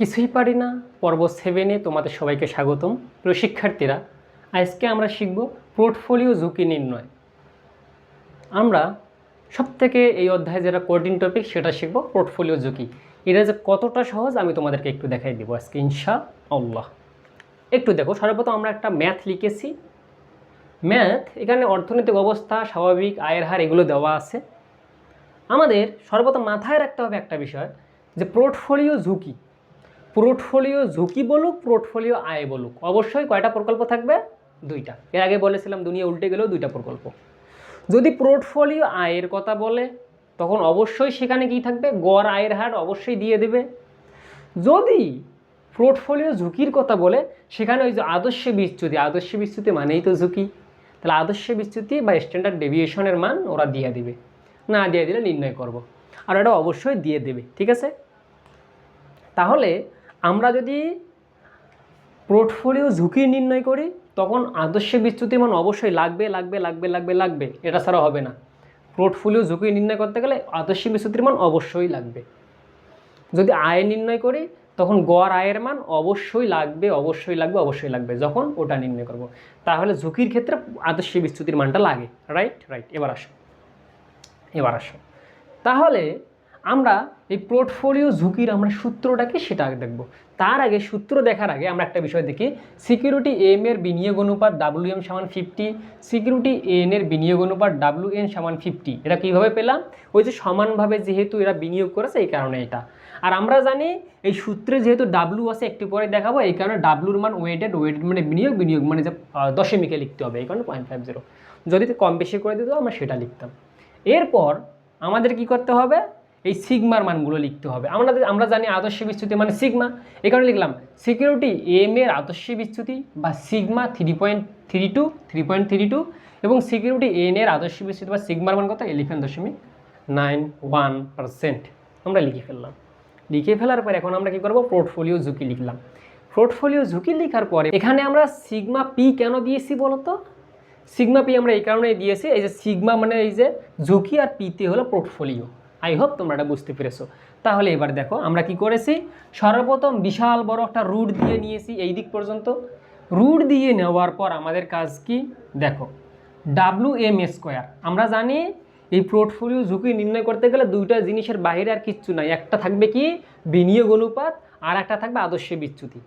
কিছুই পারি না। পর্ব সেভেনে তোমাদের সবাইকে স্বাগতম। প্রিয় শিক্ষার্থীরা আজকে আমরা শিখব পোর্টফোলিও ঝুঁকি নির্ণয়। আমরা সবথেকে এই অধ্যায়ে যেটা কঠিন টপিক সেটা শিখব পোর্টফোলিও ঝুঁকি। এটা যে কতটা সহজ আমি তোমাদেরকে একটু দেখাই দিব আজকে ইনশা আল্লাহ একটু দেখো, সর্বপ্রথম আমরা একটা ম্যাথ লিখেছি। ম্যাথ এখানে অর্থনৈতিক অবস্থা, স্বাভাবিক, আয়ের হার এগুলো দেওয়া আছে। আমাদের সর্বপ্রথম মাথায় রাখতে হবে একটা বিষয় যে পোর্টফোলিও ঝুঁকি। পোর্টফোলিও ঝুঁকি বলুক পোর্টফোলিও আয় বলুক। অবশ্যই কয়টা প্রকল্প থাকবে? দুইটা। এর আগে বলেছিলাম, দুনিয়া উল্টে গেলেও দুইটা প্রকল্প। যদি পোর্টফোলিও আয়ের কথা বলে, তখন অবশ্যই সেখানে কি থাকবে? গড় আয়ের হার অবশ্যই দিয়ে দেবে। যদি পোর্টফোলিও ঝুঁকির কথা বলে, সেখানে ওই যে আদর্শ বিচ্যুতি আদর্শ বিচ্যুতি মানেই তো ঝুঁকি। তাহলে আদর্শ বিচ্যুতি বা স্ট্যান্ডার্ড ডেভিয়েশনের মান ওরা দিয়ে দিবে। না দিয়ে দিলে নির্ণয় করব। আর এটা অবশ্যই দিয়ে দেবে, ঠিক আছে? তাহলে আমরা যদি পোর্টফোলিও ঝুঁকি নির্ণয় করি, তখন আদর্শ বিচ্যুতি মান অবশ্যই লাগবে লাগবে লাগবে লাগবে লাগবে। এটা ছাড়া হবে না। পোর্টফোলিও ঝুঁকি নির্ণয় করতে গেলে আদর্শ বিচ্যুতির মান অবশ্যই লাগবে। যদি আয় নির্ণয় করি, তখন গড় আয়ের মান অবশ্যই লাগবে অবশ্যই লাগবে অবশ্যই লাগবে, যখন ওটা নির্ণয় করব। তাহলে ঝুঁকির ক্ষেত্রে আদর্শ বিচ্যুতির মানটা লাগে। রাইট রাইট এবার আসো। এবার আসো। তাহলে আমরা এই পোর্টফোলিও ঝুঁকির আমরা সূত্রটাকে সেটা দেখব। তার আগে সূত্র দেখার আগে আমরা একটা বিষয় দেখি। সিকিউরিটি এম এর বিনিয়োগ অনুপাত ডাব্লিউ এম সমান ফিফটি সিকিউরিটি এন এর বিনিয়োগ অনুপাত ডাব্লিউ এন সমান ফিফটি এটা কীভাবে পেলাম? ওই যে সমানভাবে যেহেতু এরা বিনিয়োগ করেছে, এই কারণে এটা। আর আমরা জানি এই সূত্রে যেহেতু ডাব্লু আছে, একটু পরে দেখাবো, এই কারণে ডাব্লুর মান ওয়েটেড ওয়েটেড মানে বিনিয়োগ বিনিয়োগ মানে যে দশমিকে লিখতে হবে, এই কারণে পয়েন্ট ফাইভ জিরো যদি কম বেশি করে দিত আমরা সেটা লিখতাম। এরপর আমাদের কি করতে হবে? এই সিগমার মানগুলো লিখতে হবে। আমরা আমরা জানি আদর্শ বিচ্যুতি মানে সিগমা। এই কারণে লিখলাম সিকিউরিটি এম এর আদর্শ বিচ্যুতি বা sigma three point three two three point three two এবং সিকিউরিটি এন এর আদর্শ বিচ্যুতি বা সিগমার মান কত? এলিফেন দশমিক নাইন ওয়ান পারসেন্ট আমরা লিখে ফেললাম। লিখে ফেলার পর এখন আমরা কি করব? পোর্টফোলিও ঝুঁকি লিখলাম। পোর্টফোলিও ঝুঁকি লেখার পরে এখানে আমরা সিগমা পি কেন দিয়েছি বলো তো সিগমা পি আমরা এই কারণেই দিয়েছি, এই যে সিগমা মানে এই যে ঝুঁকি আর পিতে হলো পোর্টফোলিও আই হোপ তোমরা এটা বুঝতে পেরেছ। তাহলে এবার দেখো, আমরা কি করেছি? সর্বপ্রথম বিশাল বড় একটা রুট দিয়ে নিয়েছি এই দিক পর্যন্ত। রুট দিয়ে নেওয়ার পর আমাদের কাজ কি? দেখো ডাব্লু এম স্কোয়ার। আমরা জানি এই পোর্টফোলিও ঝুঁকি নির্ণয় করতে গেলে দুইটা জিনিসের বাইরে আর কিচ্ছু নাই। একটা থাকবে কি? বিনিয়োগ অনুপাত, আর একটা থাকবে আদর্শ বিচ্যুতি।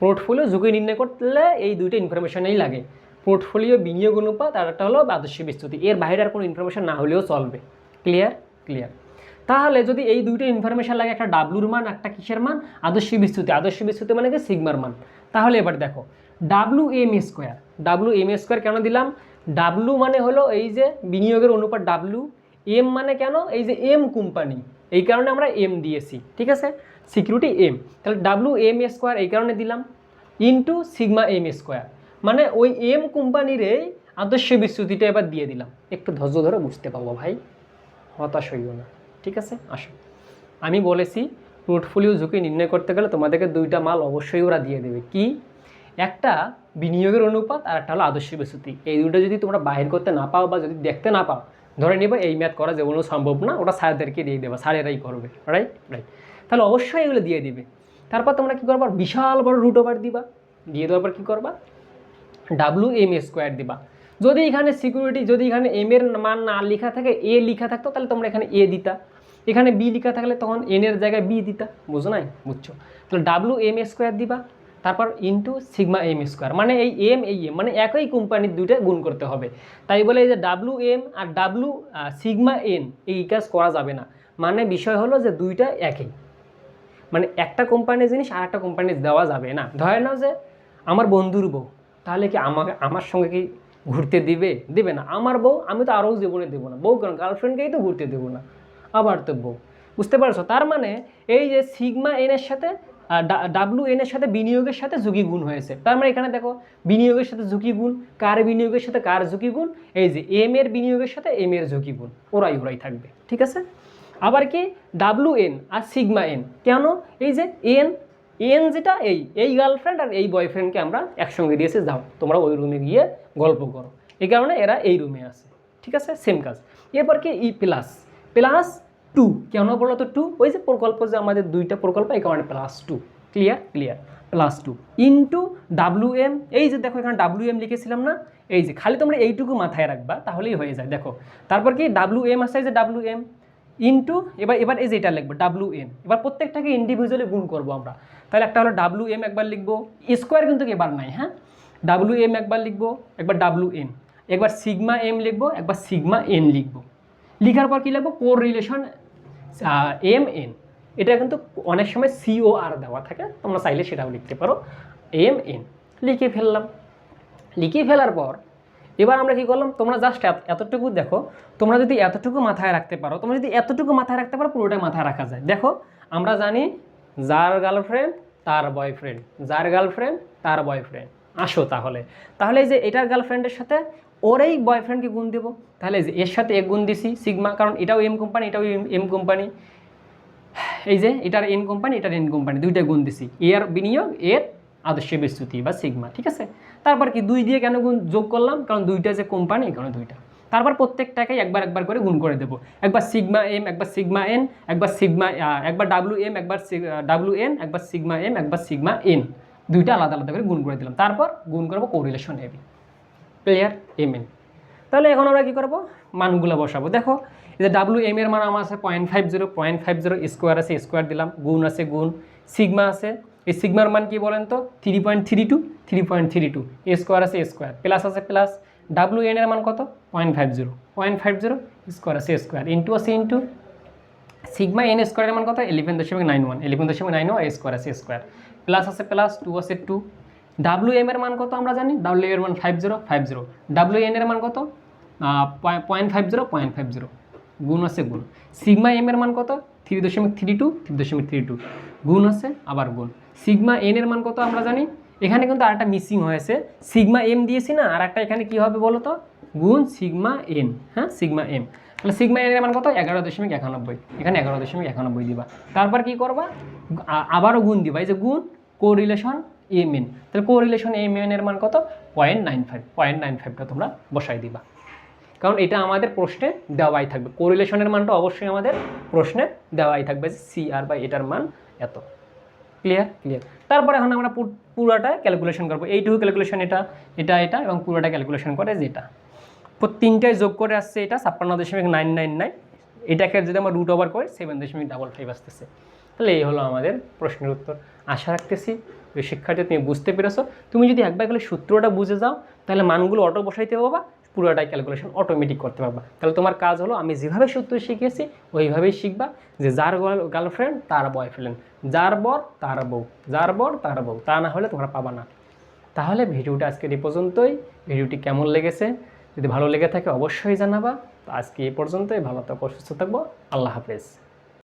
পোর্টফোলিও ঝুঁকি নির্ণয় করলে এই দুইটা ইনফরমেশনেই লাগে। পোর্টফোলিও বিনিয়োগ অনুপাত, আর একটা হলো আদর্শ বিচ্যুতি। এর বাইরে আর কোনো ইনফরমেশন না হলেও চলবে। ক্লিয়ার ক্লিয়ার তাহলে যদি এই দুইটা ইনফরমেশন লাগে, একটা ডাব্লুর মান, একটা কিসের মান? আদর্শ বিচ্যুতি আদর্শ বিচ্যুতি মানে কি? সিগমার মান। তাহলে এবার দেখো W M square W M square কেন দিলাম? ডাব্লু মানে হলো এই যে বিনিয়োগের অনুপাত ডাব্লু এম মানে কেন? এই যে এম কোম্পানি এই কারণে আমরা এম দিয়েছি, ঠিক আছে? সিকিউরিটি এম তাহলে ডাব্লু এম স্কোয়ার এই কারণে দিলাম ইন্টু সিগমা এম স্কোয়ার মানে ওই এম কোম্পানির আদর্শ বিচ্যুতিটা এবার দিয়ে দিলাম। একটু ধৈর্য ধরে বুঝতে পারব ভাই। হতাশ হইও না। ঠিক আছে? আসো। আমি বলেছি পোর্টফোলিও ঝুঁকি নির্ণয় করতে গেলে তোমাদেরকে দুইটা মাল অবশ্যই ওরা দিয়ে দেবে। কি? একটা বিনিয়োগের অনুপাত আর একটা হলো আদর্শ বিচ্যুতি। এই দুটো যদি তোমরা বাহির করতে না পাও বা যদি দেখতে না পাও, ধরে নিবে এই ম্যাথ করা যেগুলো সম্ভব না ওটা স্যারদেরকে দিয়ে দেবে, স্যারেরাই করবে। রাইট রাইট তাহলে অবশ্যই এগুলো দিয়ে দিবে। তারপর তোমরা কী করবা? বিশাল বড় রুট ওভার দিবা। দিয়ে দেওয়ার পর কী করবা? ডাব্লু এম স্কোয়ার দিবা। যদি এখানে সিকিউরিটি যদি এখানে এম এর মান না লেখা থাকে এ লেখা থাকতো, তাহলে তোমরা এখানে এ দিতা। এখানে বি লেখা থাকলে তখন এন এর জায়গায় বি দিতা, বুঝো নাই? বুঝছ? তাহলে ডাব্লু এম স্কোয়ার দিবা, তারপর ইন্টু সিগমা এম স্কোয়ার মানে এই এম এই এম মানে একই কোম্পানির দুইটা গুণ করতে হবে। তাই বলে এই যে ডাব্লু এম আর ডাব্লু সিগমা এন এই কাজ করা যাবে না। মানে বিষয় হলো যে দুইটা একই। মানে একটা কোম্পানির জিনিস আর একটা কোম্পানির দেওয়া যাবে না। ধরে নাও যে আমার বন্ধুর বউ, তাহলে কি আমাকে, আমার সঙ্গে কি ঘুরতে দিবে? দেবে না। আমার বউ, আমি তো আরও জীবনে দেবো না। বউ কেন? গার্লফ্রেন্ডকেই তো ঘুরতে দেবো না। আবার তো বউ। বুঝতে পারছ? তার মানে এই যে সিগমা এনের সাথে ডাব্লু এনের সাথে বিনিয়োগের সাথে ঝুঁকি গুণ হয়েছে। তার মানে এখানে দেখো, বিনিয়োগের সাথে ঝুঁকি গুণ, কার বিনিয়োগের সাথে কার ঝুঁকি গুণ? এই যে এম এর বিনিয়োগের সাথে এম এর ঝুঁকি গুণ। ওরাই ওরাই থাকবে। ঠিক আছে? আবার কি? ডাব্লু এন আর সিগমা এন কেন? এই যে এন এন যেটা এই এই গার্লফ্রেন্ড আর এই বয়ফ্রেন্ডকে আমরা একসঙ্গে দিয়েছি যাও, তোমরা ওই রুমে গিয়ে গল্প করো। এই কারণে এরা এই রুমে আছে, ঠিক আছে? সেম কাজ। এরপর কি? ই প্লাস প্লাস টু কেন বলো তো টু ওই যে প্রকল্প যে আমাদের দুইটা প্রকল্প, এই কারণে plus two clear clear plus two into W M এই যে দেখো, এখানে ডাব্লু এম লিখেছিলাম না? এই যে, খালি তোমরা এইটুকু মাথায় রাখবা, তাহলেই হয়ে যায়। দেখো, তারপর কি? ডাব্লু এম এই যে ডাব্লু এম ইন্টু এবার এবার এই যে এটা লিখব ডাব্লু এম এবার প্রত্যেকটাকে ইন্ডিভিজুয়ালি গুণ করব আমরা। তাহলে একটা হলো ডাব্লু এম একবার লিখব স্কোয়ার কিন্তু এবার নাই হ্যাঁ? ডাব্লু এম একবার লিখব, একবার ডাব্লু এন একবার সিগমা এম লিখব, একবার সিগমা এন লিখব। লিখার পর কী লিখব? কোর রিলেশন এম এন এটা কিন্তু অনেক সময় সিও আর দেওয়া থাকে, তোমরা চাইলে সেটাও লিখতে পারো। এম এন লিখে ফেললাম। লিখে ফেলার পর এবার আমরা কি করলাম? তোমরা জাস্ট এতটুকু দেখো, তোমরা যদি এতটুকু মাথায় রাখতে পারো, তোমরা যদি এতটুকু মাথায় রাখতে পারো, পুরোটাই মাথায় রাখা যায়। দেখো, আমরা জানি যার গার্লফ্রেন্ড তার বয়ফ্রেন্ড যার গার্লফ্রেন্ড তার বয়ফ্রেন্ড আসো তাহলে। তাহলে এই যে এটার গার্লফ্রেন্ডের সাথে ওর এই বয়ফ্রেন্ডকে গুণ দেবো? তাহলে যে এর সাথে এক গুণ দিছি সিগমা কারণ এটাও এম কোম্পানি এটাও এম কোম্পানি এই যে এটার এন কোম্পানি এটার এন কোম্পানি দুইটা গুণ দিছি। এর বিনিয়োগ, এর আদর্শ বিস্তৃতি বা সিগমা, ঠিক আছে? তারপর কি, দুই দিয়ে কেন গুণ, যোগ করলাম? কারণ দুইটা যে কোম্পানি কারণ দুইটা। তারপর প্রত্যেকটাকেই একবার একবার করে গুণ করে দেবো। একবার সিগমা এম একবার সিগমা এন একবার সিগমা একবার ডাব্লু এম একবার ডাব্লু এন একবার সিগমা এম একবার সিগমা এন দুইটা আলাদা আলাদা করে গুণ করে দিলাম। তারপর গুণ করব correlation AB player M N তাহলে এখন আমরা কী করব? মানগুলো বসাবো। দেখো যে ডাব্লু এম এর মান আমার আছে point five zero point five zero square আছে স্কোয়ার দিলাম, গুণ আছে গুণ, সিগমা আছে এই সিগমার মান কি বলেন তো? Three point three two three point three two A square আছে এ স্কোয়ার প্লাস আছে প্লাস ডাব্লু এন এর মান কত? Point five zero point five zero square আছে স্কোয়ার ইন্টু আছে ইন্টু সিগমা এন স্কোয়ারের মান কত? ইলেভেন দশমিক নাইন ওয়ান ইলেভেন দশমিক নাইন ওয়ান স্কোয়ার আছে স্কোয়ার প্লাস আছে প্লাস টু আছে টু ডাব্লু এম এর মান কত আমরা জানি? ডাব্লু এর মান five zero five zero W N এর মান কত? Point five zero point five zero গুণ আছে গুণ, সিগমা এম এর মান কত? থ্রি দশমিক থ্রি টু, থ্রি দশমিক থ্রি টু। গুণ আছে, আবার গুণ। সিগমা এন এর মান কত আমরা জানি? এখানে কিন্তু আরেকটা মিসিং হয়েছে। সিগমা এম দিয়েছি না আর একটা এখানে কী হবে বলো তো গুণ সিগমা এন হ্যাঁ? সিগমা এম তাহলে সিগমা এর মান কত? এগারো দশমিক একানব্বই। এখানে এগারো দশমিক একানব্বই দিবা। তারপর কি করবা? আবারও গুণ দিবা। এই যে গুণ কোরিলেশন এম এন তাহলে কোরিলেশন এম এন এর মান কত? Point nine five point nine ফাইভটা তোমরা বসাই দিবা। কারণ এটা আমাদের প্রশ্নে দেওয়াই থাকবে। কোরিলেশনের মানটা অবশ্যই আমাদের প্রশ্নে দেওয়াই থাকবে যে সি আর বাই এটার মান এত। ক্লিয়ার ক্লিয়ার তারপরে এখন আমরা পুরোটা ক্যালকুলেশন করব। এইটুকু ক্যালকুলেশন এটা এটা এটা এবং পুরোটা ক্যালকুলেশন করে যেটা। তিনটায় যোগ করে আসছে এটা ছাপ্পান্ন দশমিক নাইন নাইন নাইন। এটাকে যদি আমরা রুট ওভার করি সেভেন দশমিক ডাবল ফাইভ আসতেছে। তাহলে এই হলো আমাদের প্রশ্নের উত্তর। আশা রাখতেছি শিক্ষার্থী তুমি বুঝতে পেরেছ। তুমি যদি একবার গেলে সূত্রটা বুঝে যাও, তাহলে মানগুলো অটো বসাইতে পারবা পুরোটাই ক্যালকুলেশন অটোমেটিক করতে পারবা। তাহলে তোমার কাজ হলো, আমি যেভাবে সূত্র শিখেছি ওইভাবেই শিখবা যে যার গার্লফ্রেন্ড তার বয়ফ্রেন্ড যার বর, তার বউ, যার বর, তার বউ, তা না হলে তোমরা পাবা না। তাহলে ভিডিওটা আজকের এই পর্যন্তই। ভিডিওটি কেমন লেগেছে? যদি ভালো লেগে থাকে, অবশ্যই জানাবা। তো আজকে এই পর্যন্তই। ভালো থাকো, সুস্থ থাকব আল্লাহ হাফেজ।